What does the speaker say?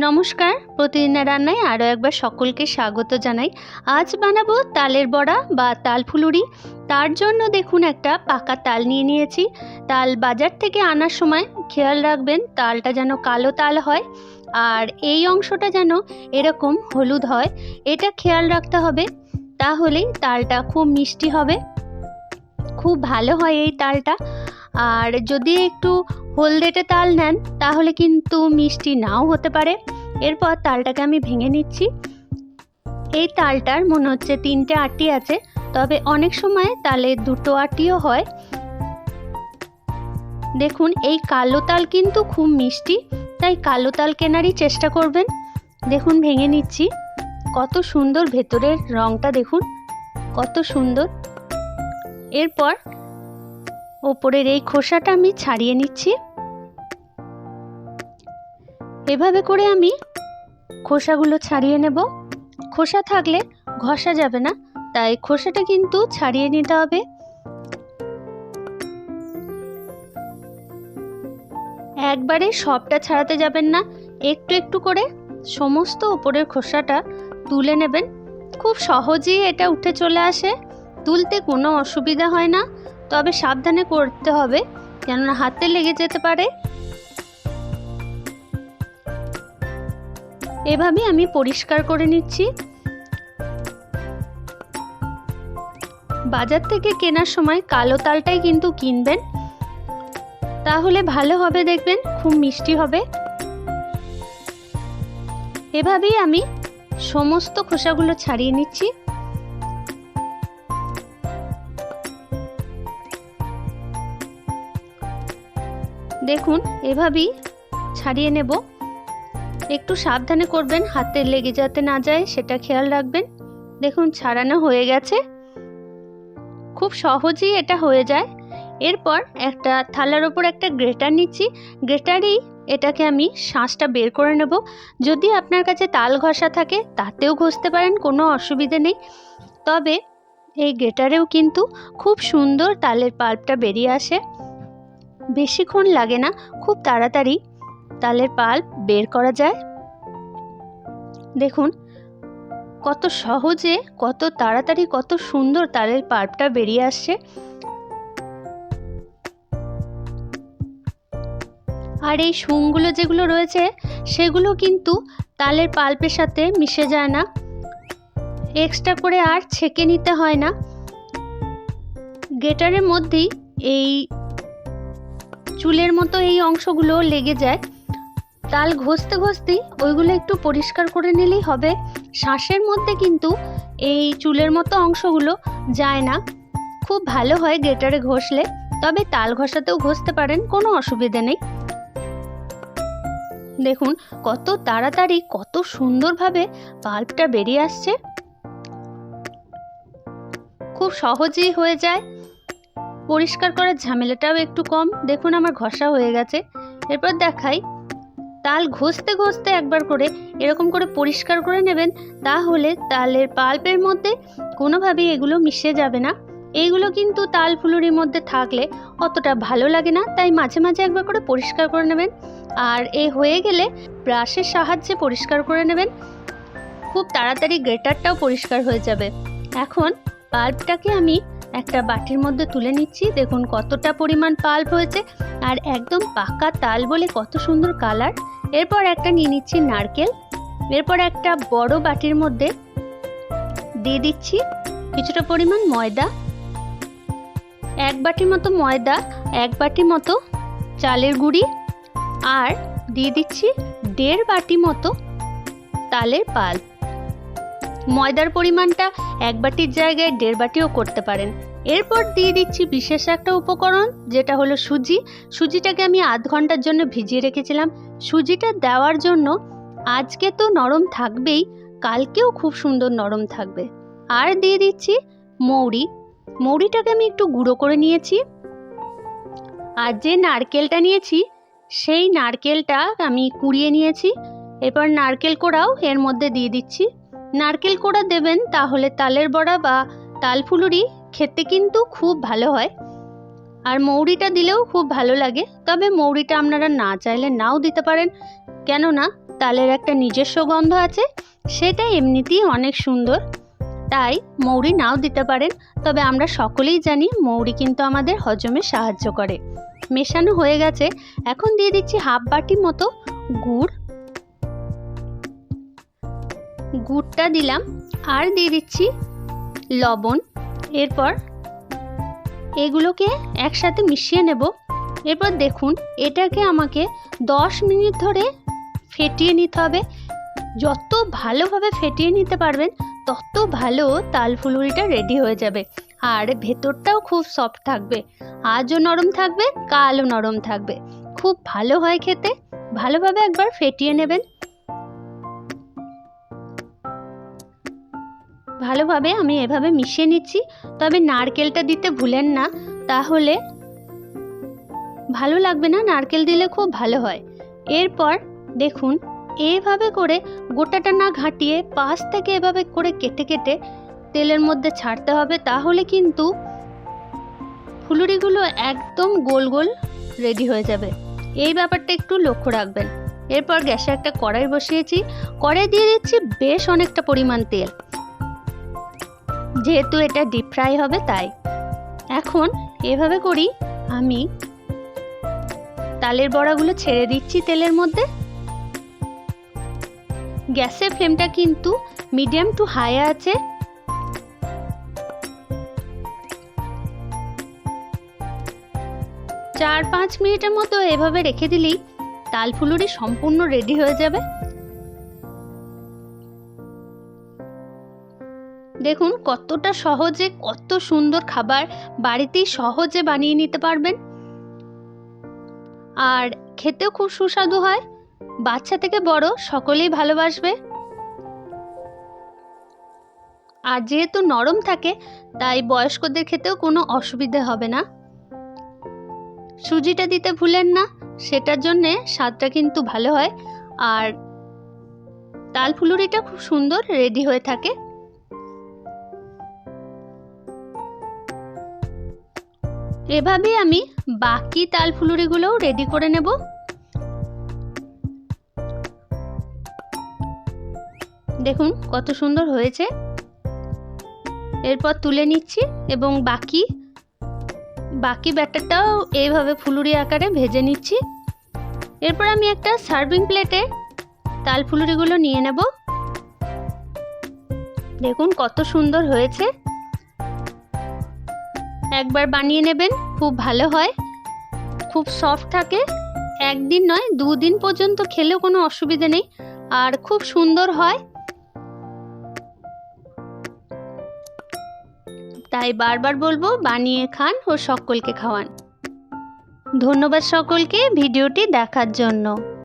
নমস্কার, প্রতিদিনের রান্নায় আরও একবার সকলকে স্বাগত জানাই। আজ বানাবো তালের বড়া বা তাল ফুলুরি। তার জন্য দেখুন একটা পাকা তাল নিয়ে নিয়েছি। তাল বাজার থেকে আনার সময় খেয়াল রাখবেন, তালটা যেন কালো তাল হয় আর এই অংশটা যেন এরকম হলুদ হয়। এটা খেয়াল রাখতে হবে, তাহলেই তালটা খুব মিষ্টি হবে। খুব ভালো হয় এই তালটা। আর যদি একটু হলদেটে তাল নেন, তাহলে কিন্তু মিষ্টি নাও হতে পারে। এরপর তালটাকে আমি ভেঙে নিচ্ছি। এই তালটার মনে হচ্ছে তিনটে আটি আছে, তবে অনেক সময় তালে দুটো আটিও হয়। দেখুন, এই কালো তাল কিন্তু খুব মিষ্টি, তাই কালো তাল কেনারই চেষ্টা করবেন। দেখুন, ভেঙে নিচ্ছি। কত সুন্দর ভেতরের রঙটা দেখুন, কত সুন্দর। এরপর ওপরের এই খোসাটা আমি ছাড়িয়ে নিচ্ছি। এভাবে করে আমি খোসাগুলো ছাড়িয়ে নেব। খোসা থাকলে ঘষা যাবে না, তাই খোসাটা কিন্তু ছাড়িয়ে নিতে হবে। একবারে সবটা ছাড়াতে যাবেন না, একটু একটু করে সমস্ত ওপরের খোসাটা তুলে নেবেন। খুব সহজেই এটা উঠে চলে আসে, তুলতে কোনো অসুবিধা হয় না। তবে সাবধানে করতে হবে, কেননা হাতে লেগে যেতে পারে। এভাবে আমি পরিষ্কার করে নিচ্ছি। বাজার থেকে কেনার সময় কালো তালটাই কিন্তু কিনবেন। তাহলে ভালো হবে দেখবেন, খুব মিষ্টি হবে। এভাবেই আমি সমস্ত খোসাগুলো ছাড়িয়ে নিচ্ছি। দেখুন, এভাবেই ছাড়িয়ে নেব। একটু সাবধানে করবেন হাতে লেগে যাতে না যায়, সেটা খেয়াল রাখবেন। দেখুন, ছাড়ানো হয়ে গেছে। খুব সহজেই এটা হয়ে যায়। এরপর একটা থালার ওপর একটা গ্রেটার নিচ্ছি। গ্রেটারেই এটাকে আমি শাঁসটা বের করে নেব। যদি আপনার কাছে তাল ঘষা থাকে, তাতেও ঘষতে পারেন, কোনো অসুবিধে নেই। তবে এই গ্রেটারেও কিন্তু খুব সুন্দর তালের পাল্পটা বেরিয়ে আসে। বেশিক্ষণ লাগে না, খুব তাড়াতাড়ি। তালের পাল্প বের করা যায়। দেখুন, কত সহজে, কত তাড়াতাড়ি, কত সুন্দর তালের পাল্পটা বেরিয়ে আসছে। আর এই শুংগুলো যেগুলো রয়েছে, সেগুলো কিন্তু তালের পাল্পের সাথে মিশে যায় না। এক্সট্রা করে আর ছেঁকে নিতে হয় না। গেটারের মধ্যেই এই চুলের মতো এই অংশগুলো লেগে যায়। তাল ঘষতে ঘষতেই ওইগুলো একটু পরিষ্কার করে নিলেই হবে। শ্বাসের মধ্যে কিন্তু এই চুলের মতো অংশগুলো যায় না। খুব ভালো হয় গেটারে ঘষলে, তবে তাল ঘষাতেও ঘষতে পারেন, কোনো অসুবিধে নেই। দেখুন, কত তাড়াতাড়ি, কত সুন্দরভাবে পাল্পটা বেরিয়ে আসছে। খুব সহজেই হয়ে যায়। পরিষ্কার করার ঝামেলাটাও একটু কম। দেখুন আমার ঘষা হয়ে গেছে। এরপর দেখাই, তাল ঘষতে ঘষতে একবার করে এরকম করে পরিষ্কার করে নেবেন, তাহলে তালের পাল্পের মধ্যে কোনোভাবেই এগুলো মিশে যাবে না। এইগুলো কিন্তু তাল ফুলুরির মধ্যে থাকলে অতটা ভালো লাগে না, তাই মাঝে মাঝে একবার করে পরিষ্কার করে নেবেন। আর এ হয়ে গেলে ব্রাশের সাহায্যে পরিষ্কার করে নেবেন। খুব তাড়াতাড়ি গ্রেটারটাও পরিষ্কার হয়ে যাবে। এখন পাল্পটাকে আমি একটা বাটির মধ্যে তুলে নিচ্ছি। দেখুন কতটা পরিমাণ পাল্প হয়েছে আর একদম পাকা তাল বলে কত সুন্দর কালার এরপর একটা নিয়ে নিচ্ছি নারকেল। এরপর একটা বড় বাটির মধ্যে দিয়ে দিচ্ছি কিছুটা পরিমাণ ময়দা। এক বাটি মতো ময়দা, এক বাটি মতো চালের গুঁড়ি আর দিয়ে দিচ্ছি দেড় বাটি মতো তালের পাল্প ময়দার পরিমাণটা এক বাটির জায়গায় দেড় বাটিও করতে পারেন। এরপর দিয়ে দিচ্ছি বিশেষ একটা উপকরণ, যেটা হলো সুজি। সুজিটাকে আমি আধ ঘণ্টার জন্য ভিজিয়ে রেখেছিলাম। সুজিটা দেওয়ার জন্য আজকে তো নরম থাকবেই, কালকেও খুব সুন্দর নরম থাকবে। আর দিয়ে দিচ্ছি মৌরি। মৌরিটাকে আমি একটু গুঁড়ো করে নিয়েছি। আর যে নারকেলটা নিয়েছি, সেই নারকেলটা আমি কুড়িয়ে নিয়েছি। এরপর নারকেল কোড়াও, এর মধ্যে দিয়ে দিচ্ছি। নারকেল কোড়া দেবেন, তাহলে তালের বড়া বা তাল ফুলুরি খেতে কিন্তু খুব ভালো হয়। আর মৌরিটা দিলেও খুব ভালো লাগে। তবে মৌরিটা আপনারা না চাইলে নাও দিতে পারেন। কেননা, তালের একটা নিজস্ব গন্ধ আছে, সেটা এমনিতেই অনেক সুন্দর। তাই মৌরি নাও দিতে পারেন। তবে আমরা সকলেই জানি মৌরি কিন্তু আমাদের হজমে সাহায্য করে। মেশানো হয়ে গেছে। এখন দিয়ে দিচ্ছি হাফ বাটি মতো গুড়। গুড়টা দিলাম। আর দিয়ে দিচ্ছি লবণ। এরপর এগুলোকে একসাথে মিশিয়ে নেব। এরপর দেখুন, এটাকে আমাকে দশ মিনিট ধরে ফেটিয়ে নিতে হবে। যত ভালোভাবে ফেটিয়ে নিতে পারবেন, তত ভালো তাল ফুলুরিটা রেডি হয়ে যাবে। আর ভেতরটাও খুব সফট থাকবে। আজও নরম থাকবে, কালও নরম থাকবে। খুব ভালো হয় খেতে। ভালোভাবে একবার ফেটিয়ে নেবেন। ভালোভাবে আমি এভাবে মিশিয়ে নিচ্ছি। তবে নারকেলটা দিতে ভুলেন না, তাহলে ভালো লাগবে না, নারকেল দিলে খুব ভালো হয়। এরপর দেখুন, এভাবে করে গোটাটা না ঘাটিয়ে পাশ থেকে এভাবে করে কেটে কেটে তেলের মধ্যে ছাড়তে হবে, তাহলে কিন্তু ফুলুরিগুলো একদম গোল গোল রেডি হয়ে যাবে। এই ব্যাপারটা একটু লক্ষ্য রাখবেন। এরপর গ্যাসে একটা কড়াই বসিয়েছি। কড়াই দিয়ে দিচ্ছি বেশ অনেকটা পরিমাণ তেল। যেহেতু এটা ডিপ ফ্রাই হবে তাই। এখন এভাবে করি, আমি তালের বড়াগুলো ছেড়ে দিচ্ছি তেলের মধ্যে। গ্যাসের ফ্লেমটা কিন্তু মিডিয়াম টু হাই আছে। চার পাঁচ মিনিটের মতো এভাবে রেখে দিলেই তাল ফুলুরি সম্পূর্ণ রেডি হয়ে যাবে। দেখুন কতটা সহজে, কত সুন্দর খাবার বাড়িতেই সহজে বানিয়ে নিতে পারবেন। আর খেতেও খুব সুস্বাদু হয়, বাচ্চা থেকে বড় সকলেই ভালোবাসবে। আর যেহেতু নরম থাকে, তাই বয়স্কদের খেতেও কোনো অসুবিধে হবে না। সুজিটা দিতে ভুলেন না, সেটার জন্যে স্বাদটা কিন্তু ভালো হয়। আর তাল ফুলুরিটা খুব সুন্দর রেডি হয়ে থাকে। এভাবে আমি বাকি তাল ফুলুরিগুলোও রেডি করে নেব। দেখুন কত সুন্দর হয়েছে। এরপর তুলে নিচ্ছি এবং বাকি বাকি ব্যাটারটাও এইভাবে ফুলুরি আকারে ভেজে নিচ্ছি। এরপর আমি একটা সার্ভিং প্লেটে তাল ফুলুরিগুলো নিয়ে নেব। দেখুন কত সুন্দর হয়েছে। একবার বানিয়ে নেবেন, খুব ভালো হয়। খুব সফট থাকে, একদিন নয়, দুদিন পর্যন্ত খেলেও কোনো অসুবিধে নেই, আর খুব সুন্দর হয়। তাই বারবার বলব, বানিয়ে খান ও সকলকে খাওয়ান। ধন্যবাদ সকলকে ভিডিওটি দেখার জন্য।